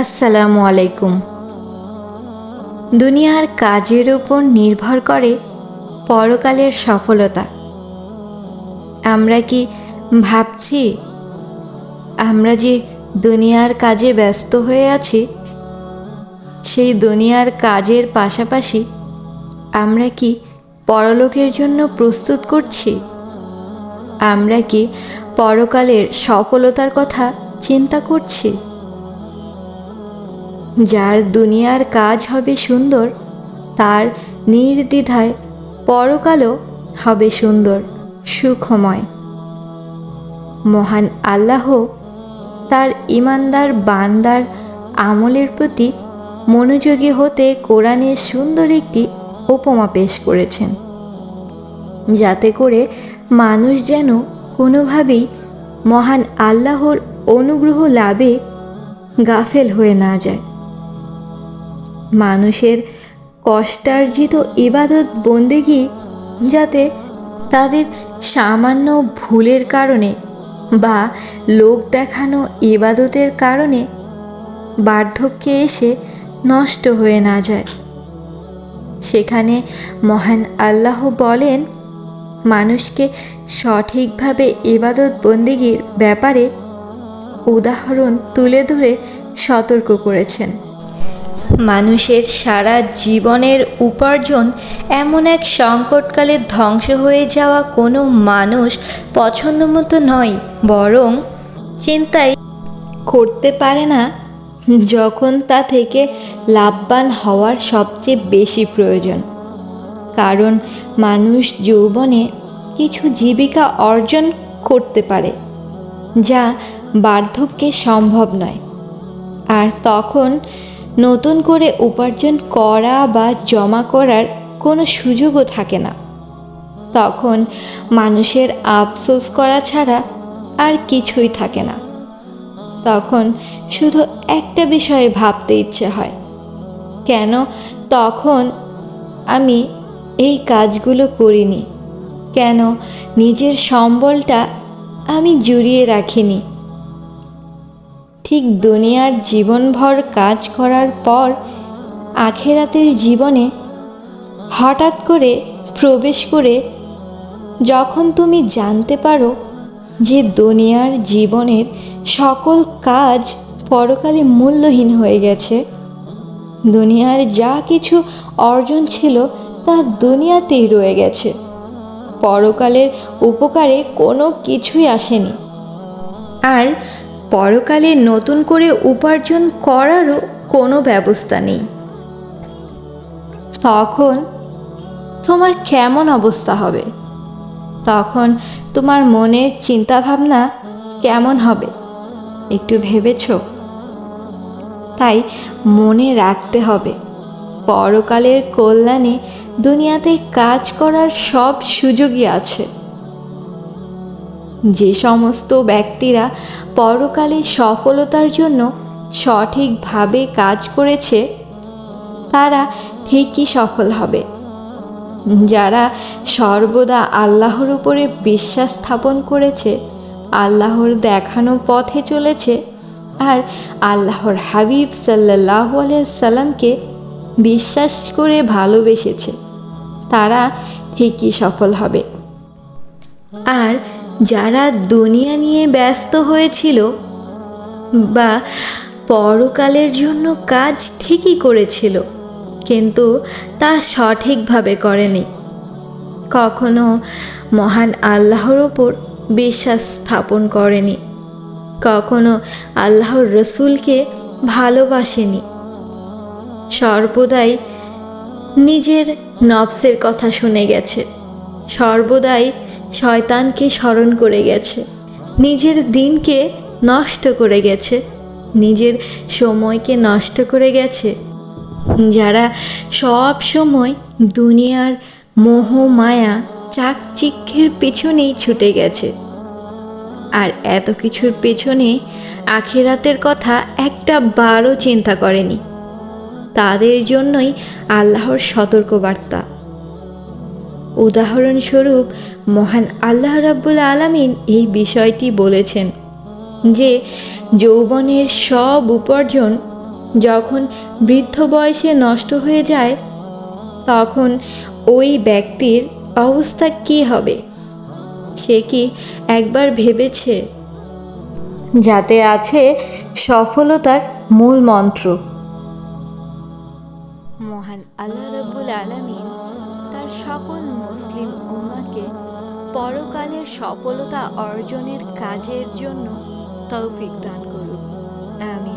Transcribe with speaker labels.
Speaker 1: আসসালামু আলাইকুম। দুনিয়ার কাজের উপর নির্ভর করে পরকালের সফলতা। আমরা কি ভাবছি? আমরা যে দুনিয়ার কাজে ব্যস্ত হয়ে আছি, সেই দুনিয়ার কাজের পাশাপাশি আমরা কি পরলোকের জন্য প্রস্তুত করছি? আমরা কি পরকালের সফলতার কথা চিন্তা করছি? যার দুনিয়ার কাজ হবে সুন্দর, তার নির্দ্বিধায় পরকালও হবে সুন্দর, সুখময়। মহান আল্লাহ তার ইমানদার বান্দার আমলের প্রতি মনোযোগী হতে কোরআনের সুন্দর একটি উপমা পেশ করেছেন। যাতে করে মানুষ যেন কোনোভাবেই মহান আল্লাহর অনুগ্রহ লাভে গাফেল হয়ে না যায়। মানুষের কষ্টার্জিত ইবাদত বন্দেগি যাতে তাদের সামান্য ভুলের কারণে বা লোক দেখানো ইবাদতের কারণে বার্ধক্যে এসে নষ্ট হয়ে না যায়। সেখানে মহান আল্লাহ বলেন, মানুষকে সঠিকভাবে ইবাদত বন্দিগির ব্যাপারে উদাহরণ তুলে ধরে সতর্ক করেছেন। মানুষের সারা জীবনের উপার্জন এমন এক সংকটকালে ধ্বংস হয়ে যাওয়া কোনো মানুষ পছন্দ মতো নয়, বরং চিন্তাই করতে পারে না যখন তা থেকে লাভবান হওয়ার সবচেয়ে বেশি প্রয়োজন। কারণ মানুষ যৌবনে কিছু জীবিকা অর্জন করতে পারে, যা বার্ধক্যে সম্ভব নয়। আর তখন নতুন করে উপার্জন করা বা জমা করার কোনো সুযোগও থাকে না। তখন মানুষের আফসোস করা ছাড়া আর কিছুই থাকে না। তখন শুধু একটা বিষয়ে ভাবতে ইচ্ছে হয়, কেন তখন আমি এই কাজগুলো করিনি, কেন নিজের সম্বলটা আমি জুড়িয়ে রাখিনি। ঠিক দুনিয়ার জীবনভর কাজ করার পর আখেরাতের জীবনে হঠাৎ করে প্রবেশ করে যখন তুমি জানতে পারো যে দুনিয়ার জীবনের সকল কাজ পরকালে মূল্যহীন হয়ে গেছে, দুনিয়ার যা কিছু অর্জন ছিল তা দুনিয়াতেই রয়ে গেছে। পরকালের উপকারে কোনো কিছুই আসেনি। আর পরকালে নতুন করে উপার্জন করারও কোনো ব্যবস্থা নেই। তখন তোমার কেমন অবস্থা হবে? তখন তোমার মনের চিন্তাভাবনা কেমন হবে? একটু ভেবেছ? তাই মনে রাখতে হবে, পরকালের কল্যাণে দুনিয়াতে কাজ করার সব সুযোগই আছে। যে সমস্ত ব্যক্তিরা পরকালে সফলতার জন্য সঠিকভাবে কাজ করেছে, তারা ঠিকই সফল হবে। যারা সর্বদা আল্লাহর উপরে বিশ্বাস স্থাপন করেছে, আল্লাহর দেখানো পথে চলেছে আর আল্লাহর হাবিব সাল্লাহ সাল্লামকে বিশ্বাস করে ভালোবেসেছে, তারা ঠিকই সফল হবে। আর যারা দুনিয়া নিয়ে ব্যস্ত হয়েছিল বা পরকালের জন্য কাজ ঠিকই করেছিল, কিন্তু তা সঠিকভাবে করেনি। কখনো মহান আল্লাহর ওপর বিশ্বাস স্থাপন করেনি, কখনো আল্লাহর রসুলকে ভালোবাসেনি। সর্বদাই নিজের নবসের কথা শুনে গেছে, সর্বদাই শয়তানকে স্মরণ করে গেছে। নিজের দিনকে নষ্ট করে গেছে। নিজের সময়কে নষ্ট করে গেছে। যারা সব সময় দুনিয়ার মোহ, মায়া, চাকচিক্যের পেছনেই ছুটে গেছে। আর এত কিছুর পেছনে আখেরাতের কথা একটা বারও চিন্তা করেনি। তাদের জন্যই আল্লাহর সতর্কবার্তা। উদাহরণস্বরূপ, মহান আল্লাহ রাব্বুল আলামিন এই বিষয়টি বলেছেন যে, যৌবনের সব উপার্জন যখন বৃদ্ধ বয়সে নষ্ট হয়ে যায়, তখন ওই ব্যক্তির অবস্থা কী হবে? সে কি একবার ভেবেছে? যাতে আছে সফলতার মূল মন্ত্র। সকল মুসলিম উম্মাকে পরকালের সফলতা অর্জনের কাজের জন্য তৌফিক দান করুন। আমিন।